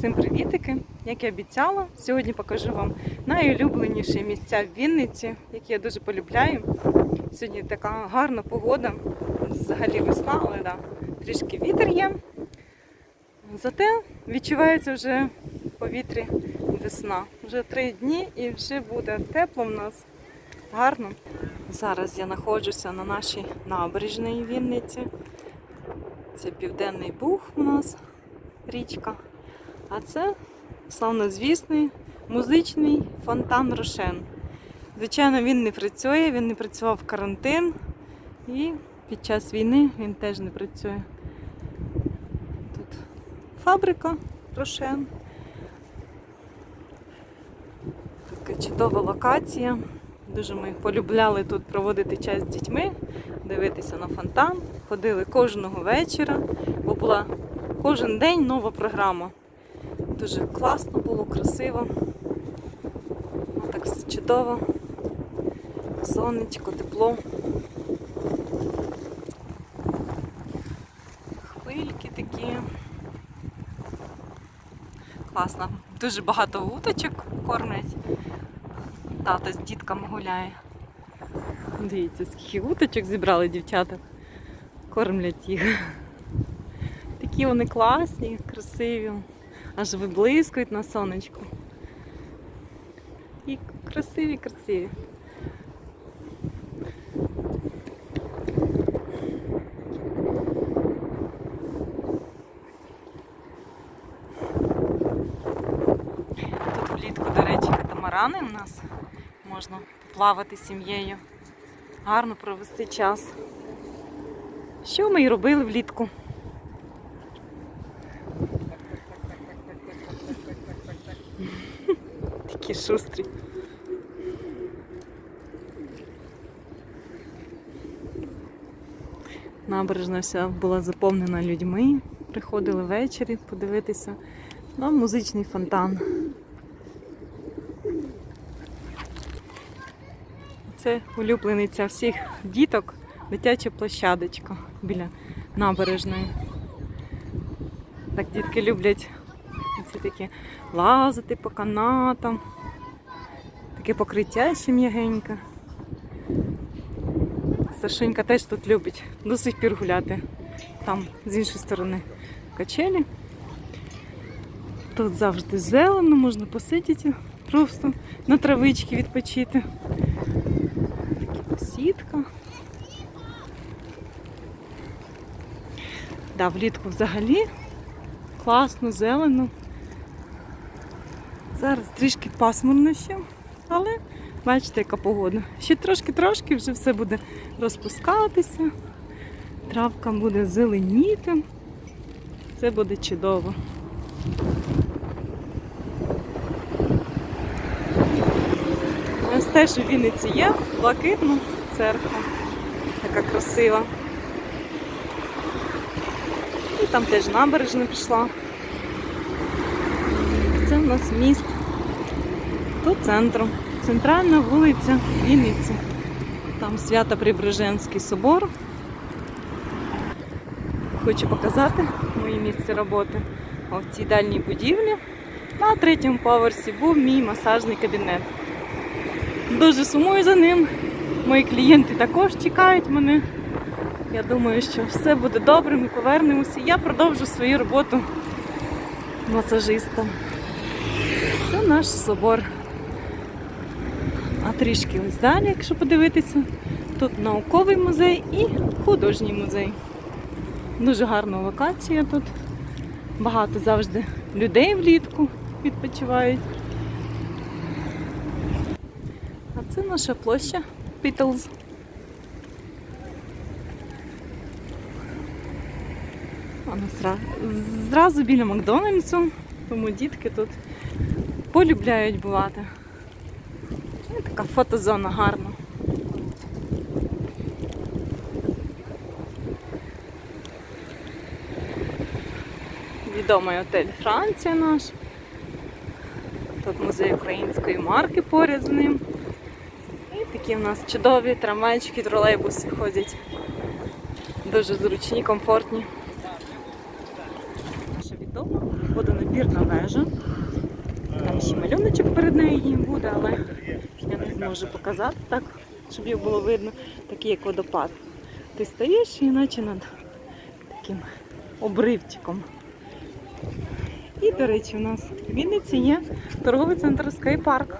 Всім привітики! Як і обіцяла, сьогодні покажу вам найулюбленіші місця в Вінниці, які я дуже полюбляю. Сьогодні така гарна погода, взагалі весна, але да, трішки вітер є. Зате відчувається вже в повітрі весна. Вже три дні і вже буде тепло в нас. Гарно. Зараз я знаходжуся на нашій набережній Вінниці. Це Південний Буг у нас річка. А це славнозвісний музичний фонтан Рошен. Звичайно, він не працює, він не працював в карантин і під час війни він теж не працює. Тут фабрика Рошен. Така чудова локація. Дуже ми полюбляли тут проводити час з дітьми, дивитися на фонтан. Ходили кожного вечора, бо була кожен день нова програма. Дуже класно було, красиво. Так все чудово. Сонечко, тепло. Хвильки такі. Класно. Дуже багато уточок кормлять. Тато з дітками гуляє. Дивіться, скільки уточок зібрали дівчата. Кормлять їх. Такі вони класні, красиві, аж виблискують на сонечку. І красиві, красиві. Тут влітку, до речі, катамарани у нас. Можна плавати сім'єю. Гарно провести час. Що ми і робили влітку? Такі шустрі. Набережна вся була заповнена людьми. Приходили ввечері подивитися на музичний фонтан. Це улюблениця всіх діток, дитяча площадочка біля набережної. Так дітки люблять ці такі лазити по канатам. Таке покриття ще м'ягеньке. Сашенька теж тут любить до сих пір гуляти. Там з іншої сторони качелі. Тут завжди зелено, можна посидіти просто на травичці відпочити. Така сітка. Да, влітку взагалі класно, зелено. Зараз трішки пасмурно ще, але бачите, яка погода. Ще трошки-трошки вже все буде розпускатися, травка буде зеленіти. Це буде чудово. Нас теж у Вінниці є блакитна церква, така красива. І там теж набережна пішла. Це в нас міст до центру. Центральна вулиця Вінниці. Там Свято-Преображенський собор. Хочу показати моє місце роботи. О, в цій дальній будівлі. На третьому поверсі був мій масажний кабінет. Дуже сумую за ним. Мої клієнти також чекають мене. Я думаю, що все буде добре, ми повернемося. Я продовжу свою роботу масажистом. Це наш собор. А трішки ось далі, якщо подивитися, тут науковий музей і художній музей. Дуже гарна локація тут. Багато завжди людей влітку відпочивають. А це наша площа Пітлз. Вона зразу, зразу біля Макдональдсу, тому дітки тут полюбляють бувати. І така фотозона гарна. Відомий отель Франція наш. Тут музей української марки поряд з ним. І такі в нас чудові трамвайчики, тролейбуси ходять. Дуже зручні, комфортні. Наша відома водонапірна вежа. Там ще малюночок перед нею буде, але я не зможу показати так, щоб їх було видно, такий як водопад. Ти стоїш і наче над таким обривчиком. І, до речі, у нас в Вінниці є торговий центр Скайпарк.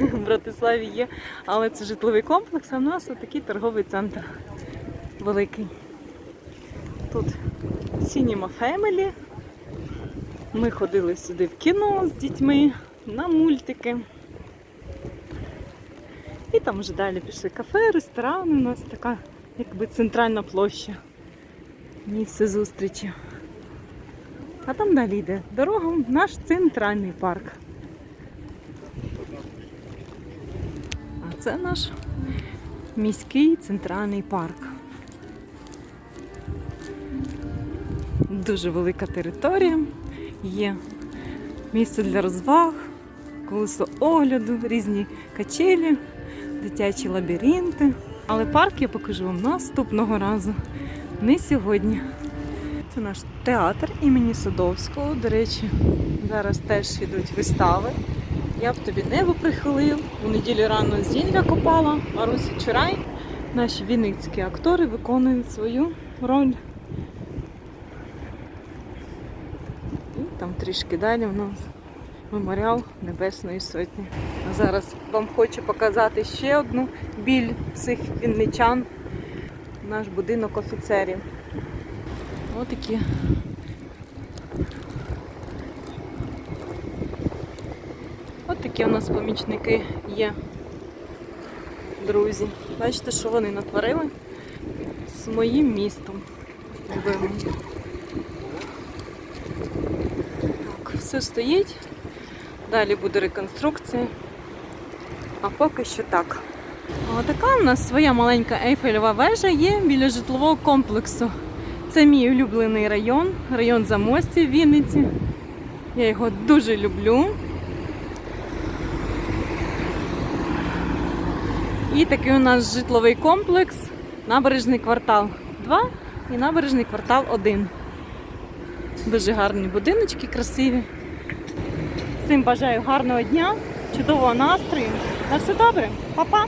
В Братиславі є, але це житловий комплекс, а в нас такий торговий центр великий. Тут Cinema Family. Ми ходили сюди в кіно з дітьми, на мультики. І там вже далі пішли кафе, ресторани. У нас така якби центральна площа. Місце зустрічі. А там далі йде дорога наш центральний парк. А це наш міський центральний парк. Дуже велика територія. Є місце для розваг, колесо огляду, різні качелі, дитячі лабіринти. Але парк я покажу вам наступного разу, не сьогодні. Це наш театр імені Садовського. До речі, зараз теж йдуть вистави. Я б тобі небо прихилив. У неділю рано зілля копала, Маруся Чурай. Наші вінницькі актори виконують свою роль. І там трішки далі у нас меморіал Небесної Сотні. А зараз вам хочу показати ще одну біль цих вінничан. Наш будинок офіцерів. Ось такі. От такі у нас помічники є. Друзі. Бачите, що вони натворили з моїм містом. Так, все стоїть. Далі буде реконструкція. А поки що так. А така у нас своя маленька ейфелева вежа є біля житлового комплексу. Це мій улюблений район, район Замостів в Вінниці. Я його дуже люблю. І такий у нас житловий комплекс, набережний квартал 2 і набережний квартал 1. Дуже гарні будиночки, красиві. Всім бажаю гарного дня, чудового настрою. На все добре, Па-па!